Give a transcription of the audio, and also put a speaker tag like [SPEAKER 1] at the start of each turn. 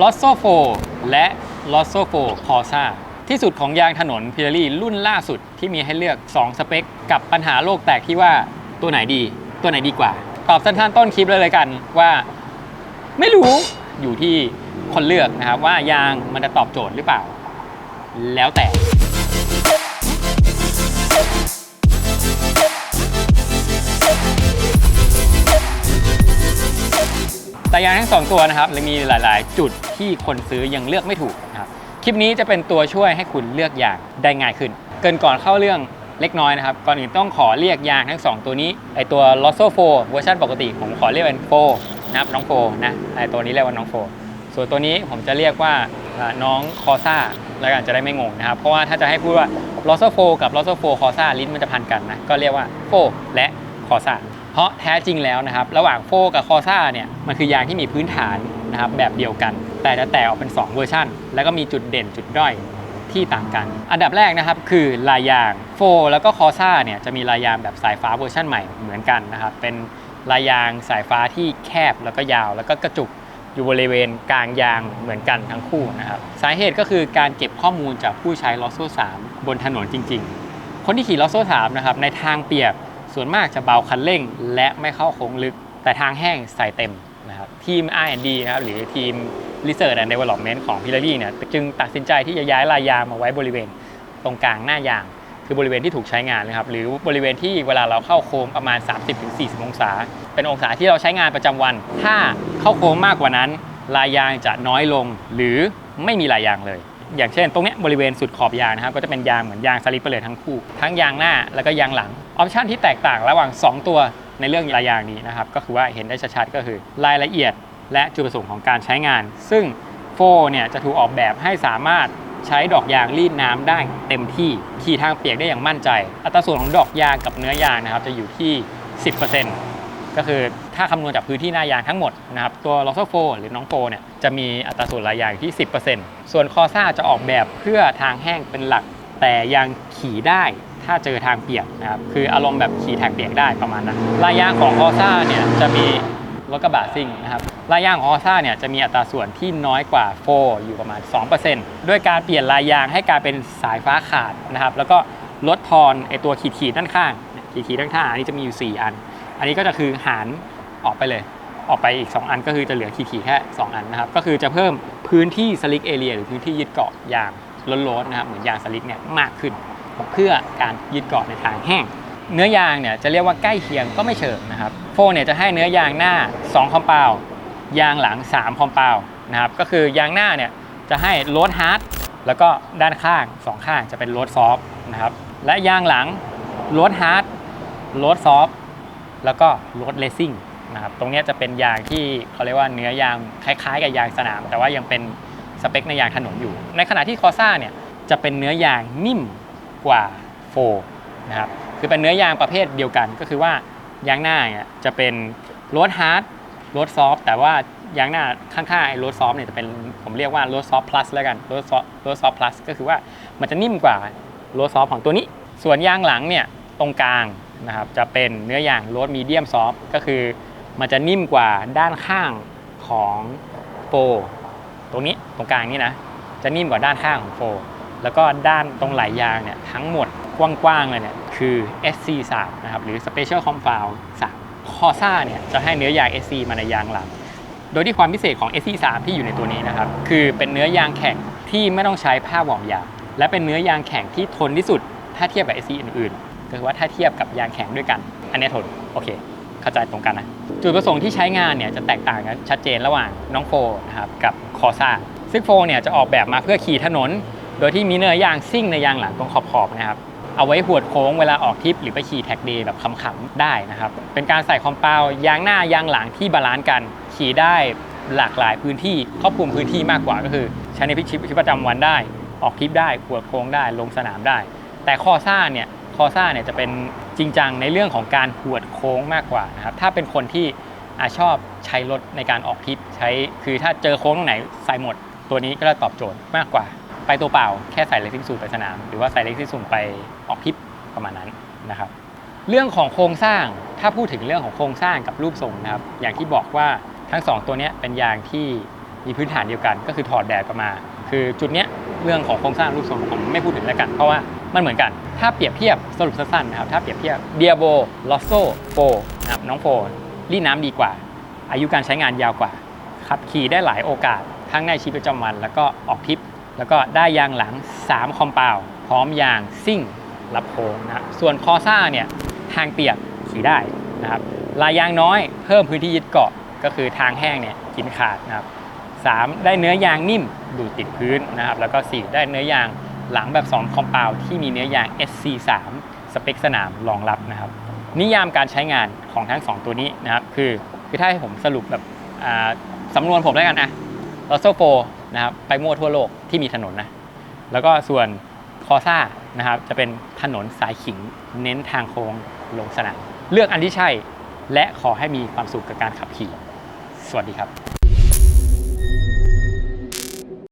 [SPEAKER 1] l o s s o 4และ l o s s o 4 Corsa ที่สุดของยางถนนพิเรลี่รุ่นล่าสุดที่มีให้เลือก 2 สเปค กับปัญหาโลกแตกที่ว่าตัวไหนดี ตัวไหนดีกว่า ตอบสั้นๆต้นคลิปเลยเลยกันว่า ไม่รู้อยู่ที่คนเลือกนะครับว่ายางมันจะตอบโจทย์หรือเปล่า แล้วแต่ ยางทั้งสองตัวนะครับเลยมีหลาย ๆ จุดที่คนซื้อยังเลือกไม่ถูกนะครับคลิปนี้จะเป็นตัวช่วยให้คุณเลือกยางได้ง่ายขึ้น เกินก่อนเข้าเรื่องเล็กน้อยนะครับ ก่อนอื่นต้องขอเรียกยางทั้ง 2 ตัวนี้ไอตัว l o s s o 4เวอร์ชันปกติ ผมขอเรียกเป็น4นะครับน้อง4นะไอตัวนี้เรียกว่าน้อง4ส่วนตัวนี้ผมจะเรียกว่าน้องคอซ่าแล้วกันจะได้ไม่งงนะครับ เพราะว่าถ้าจะให้พูดว่า l o s s o 4กับ l o s s o 4 Corsa ลิ้นมันจะพันกันนะก็เรียกว่า4และ Corsa เพราะแท้จริงแล้วนะครับ ระหว่างโฟกับคอซ่าเนี่ยมันคือยางที่มีพื้นฐานนะครับแบบเดียวกัน แต่จะแตกออกเป็น 2 เวอร์ชันแล้วก็มีจุดเด่นจุดด้อยที่ต่างกัน อันดับแรกนะครับคือลายยางโฟแล้วก็คอซ่าเนี่ยจะมีลายยางแบบสายฟ้าเวอร์ชันใหม่เหมือนกันนะครับเป็นลายยางสายฟ้าที่แคบแล้วก็ยาว แล้วก็กระจุกอยู่บริเวณกลางยางเหมือนกันทั้งคู่นะครับสาเหตุก็คือการเก็บข้อมูลจากผู้ใช้ลอโซ่3บนถนนจริง ๆ คนที่ขี่ลอโซ่3นะครับในทางเปียก ส่วนมากจะเบาคันเร่ง และไม่เข้าโค้งลึก แต่ทางแห้งใส่เต็มนะครับทีม R&D นะครับหรือทีม Research and Development ของ Pirelli เนี่ยจึงตัดสินใจที่จะย้ายลายยางมาไว้บริเวณตรงกลางหน้ายาง คือบริเวณที่ถูกใช้งานนะครับหรือบริเวณที่เวลาเราเข้าโค้งประมาณ 30-40 องศา เป็นองศาที่เราใช้งานประจำวัน ถ้าเข้าโค้งมากกว่านั้นลายยางจะน้อยลงหรือไม่มีลายยางเลย อย่างเช่น ตรงเนี้ยบริเวณสุดขอบยางนะครับก็จะเป็นยางเหมือนยางสลิปไปเลยทั้งคู่ ทั้งยางหน้าแล้วก็ยางหลังออปชันที่แตกต่างระหว่าง 2 ตัวในเรื่องลายยางนี้นะครับก็คือว่าเห็นได้ชัดๆก็คือรายละเอียดและจุดประสงค์ของการใช้งาน ซึ่งโฟเนี่ยจะถูกออกแบบให้สามารถใช้ดอกยางรีดน้ำได้เต็มที่ขี่ทางเปียกได้อย่างมั่นใจ อัตราส่วนของดอกยางกับเนื้อยางนะครับจะอยู่ที่ 10% ก็คือถ้าคำนวณจากพื้นที่หน้ายางทั้งหมดนะครับตัว l o s s o 4หรือน้องโฟเนี่ยจะมีอัตราส่วนรายยางที่ 10%ส่วนคอซ่าจะออกแบบเพื่อทางแห้งเป็นหลัก แต่ยังขี่ได้ถ้าเจอทางเปียกนะครับคืออารมณ์แบบขี่แท็กเปียกได้ประมาณนั้นรายยางของคอซ่าเนี่ยจะมีรถกระบะซิ่งนะครับรายยางของคอซ่าเนี่ยจะมีอัตราส่วนที่น้อยกว่าโฟอยู่ประมาณ 2%ด้วยการเปลี่ยนลายยางให้กลายเป็นสายฟ้าขาดนะครับแล้วก็ลดทอนไอตัวขีดขีดด้านข้างขีดขีดด้านข้างอันนี้จะมีอยู่ 4 อัน อันนี้ก็จะคือหารออกไปเลย ออกไปอีก 2 อันก็คือจะเหลือขีดๆแค่ 2 อันนะครับ ก็คือจะเพิ่มพื้นที่สลิกเอเรียหรือพื้นที่ยึดเกาะยางล้นๆนะครับเหมือนยางสลิกเนี่ยมากขึ้น เพื่อการยึดเกาะในทางแห้ง เนื้อยางเนี่ยจะเรียกว่าใกล้เคียงก็ไม่เชิงนะครับโฟเนี่ยจะให้เนื้อยางหน้า 2 คอมเปาว์ยางหลัง 3 คอมเปาว์นะครับก็คือยางหน้าเนี่ยจะให้โรดฮาร์ดแล้วก็ด้านข้าง 2 ข้างจะเป็นโรดซอฟนะครับและยางหลังโรดฮาร์ดโรดซอฟ แล้วก็รถเลสซิ่งนะครับตรงนี้จะเป็นยางที่เขาเรียกว่าเนื้อยางคล้ายๆ กับยางสนาม แต่ว่ายังเป็นสเปคในยางถนนอยู่ ในขณะที่คอซ่าเนี่ยจะเป็นเนื้อยางนิ่มกว่าโฟนะครับคือเป็นเนื้อยางประเภทเดียวกัน ก็คือว่ายางหน้าเนี่ยจะเป็นรถฮาร์ดรถซอฟแต่ว่ายางหน้าข้างๆไอ้รถซอฟเนี่ยจะเป็นผมเรียกว่ารถซอฟพลัสแล้วกันรถซอฟรถซอฟพลัสก็คือว่ามันจะนิ่มกว่ารถซอฟของตัวนี้ ส่วนยางหลังเนี่ยตรงกลาง นะครับจะเป็นเนื้อยางโรดมีเดียมซอฟก็คือมันจะนิ่มกว่าด้านข้างของโฟตรงนี้ตรงกลางนี่นะจะนิ่มกว่าด้านข้างของโฟแล้วก็ด้านตรงไหลยางเนี่ยทั้งหมดกว้างๆเลยเนี่ยคือ SC3 นะครับหรือ Special Compound 3คอซ่าเนี่ยจะให้เนื้อยาง SC มาในยางหลัง โดยที่ความพิเศษของ SC3 ที่อยู่ในตัวนี้นะครับคือเป็นเนื้อยางแข็งที่ไม่ต้องใช้ผ้าหวอมยางและเป็นเนื้อยางแข็งที่ทนที่สุดถ้าเทียบกับ SC อื่นๆ ก็คือว่าถ้าเทียบกับยางแข็งด้วยกัน อันนี้ทนโอเค เข้าใจตรงกันนะ จุดประสงค์ที่ใช้งานเนี่ยจะแตกต่างกันชัดเจนระหว่างน้องโฟนะครับกับคอซ่าซึ่งโฟเนี่ยจะออกแบบมาเพื่อขี่ถนน โดยที่มีเนื้อยางซิ่งในยางหลังตรงขอบๆนะครับเอาไว้หวดโค้งเวลาออกทริปหรือไปขี่แท็กเดย์แบบขำๆได้นะครับ เป็นการใส่คอมเปาวยางหน้ายางหลังที่บาลานซ์กัน ขี่ได้หลากหลายพื้นที่ครอบคลุมพื้นที่มากกว่าก็คือ ใช้ในชีวิตประจำวันได้ ออกทริปได้หวดโค้งได้ลงสนามได้ แต่คอซ่าเนี่ย อซ่าเนี่ยจะเป็นจริงจังในเรื่องของการหวดโค้งมากกว่านะครับถ้าเป็นคนที่อชอบใช้รถในการออกทริปใช้คือถ้าเจอโค้งตรงไหนใส่หมด ตัวนี้ก็จะตอบโจทย์มากกว่า ไปตัวเปล่าแค่ใส่เลสซิ่งสูทไปสนาม หรือว่าใส่เลสซิ่งสูทไปออกทริปประมาณนั้นนะครับ เรื่องของโครงสร้างถ้าพูดถึงเรื่องของโครงสร้างกับรูปทรงนะครับ อย่างที่บอกว่าทั้งสองตัวนี้เป็นยางที่มีพื้นฐานเดียวกัน ก็คือถอดแบบกันมา คือจุดเนี้ย เรื่องของโครงสร้างรูปทรงผมไม่พูดถึงแล้วกัน เพราะว่ามันเหมือนกัน ถ้าเปรียบเทียบสรุปสั้นๆนะครับ ถ้าเปรียบเทียบเดียโบลอสโซโฟนะครับน้องโฟรีดน้ำดีกว่า อายุการใช้งานยาวกว่า ขับขี่ได้หลายโอกาส ทั้งในชีวิตประจำวัน แล้วก็ออกทริป แล้วก็ได้ยางหลัง 3 คอมเปาพร้อมยางซิ่งรับโค้งนะส่วนคอซ่าเนี่ยทางเปียกขี่ได้นะครับลายยางน้อยเพิ่มพื้นที่ยึดเกาะก็คือทางแห้งเนี่ยกินขาดนะครับ 3 ได้เนื้อยางนิ่มดูดติดพื้นนะครับแล้วก็ 4 ได้เนื้อยางหลังแบบ2คอมเปาที่มีเนื้อยาง SC3 สเปคสนามรองรับนะครับนิยามการใช้งานของทั้ง 2 ตัวนี้นะครับคือคือถ้าให้ผมสรุปแบบอ่าสำนวนผมแล้วกันนะลอโซโฟนะครับไปมั่วทั่วโลกที่มีถนนนะแล้วก็ส่วนคอซ่านะครับจะเป็นถนนสายขิงเน้นทางโค้งลงสนามเลือกอันที่ใช่ และขอให้มีความสุขกับการขับขี่ สวัสดีครับ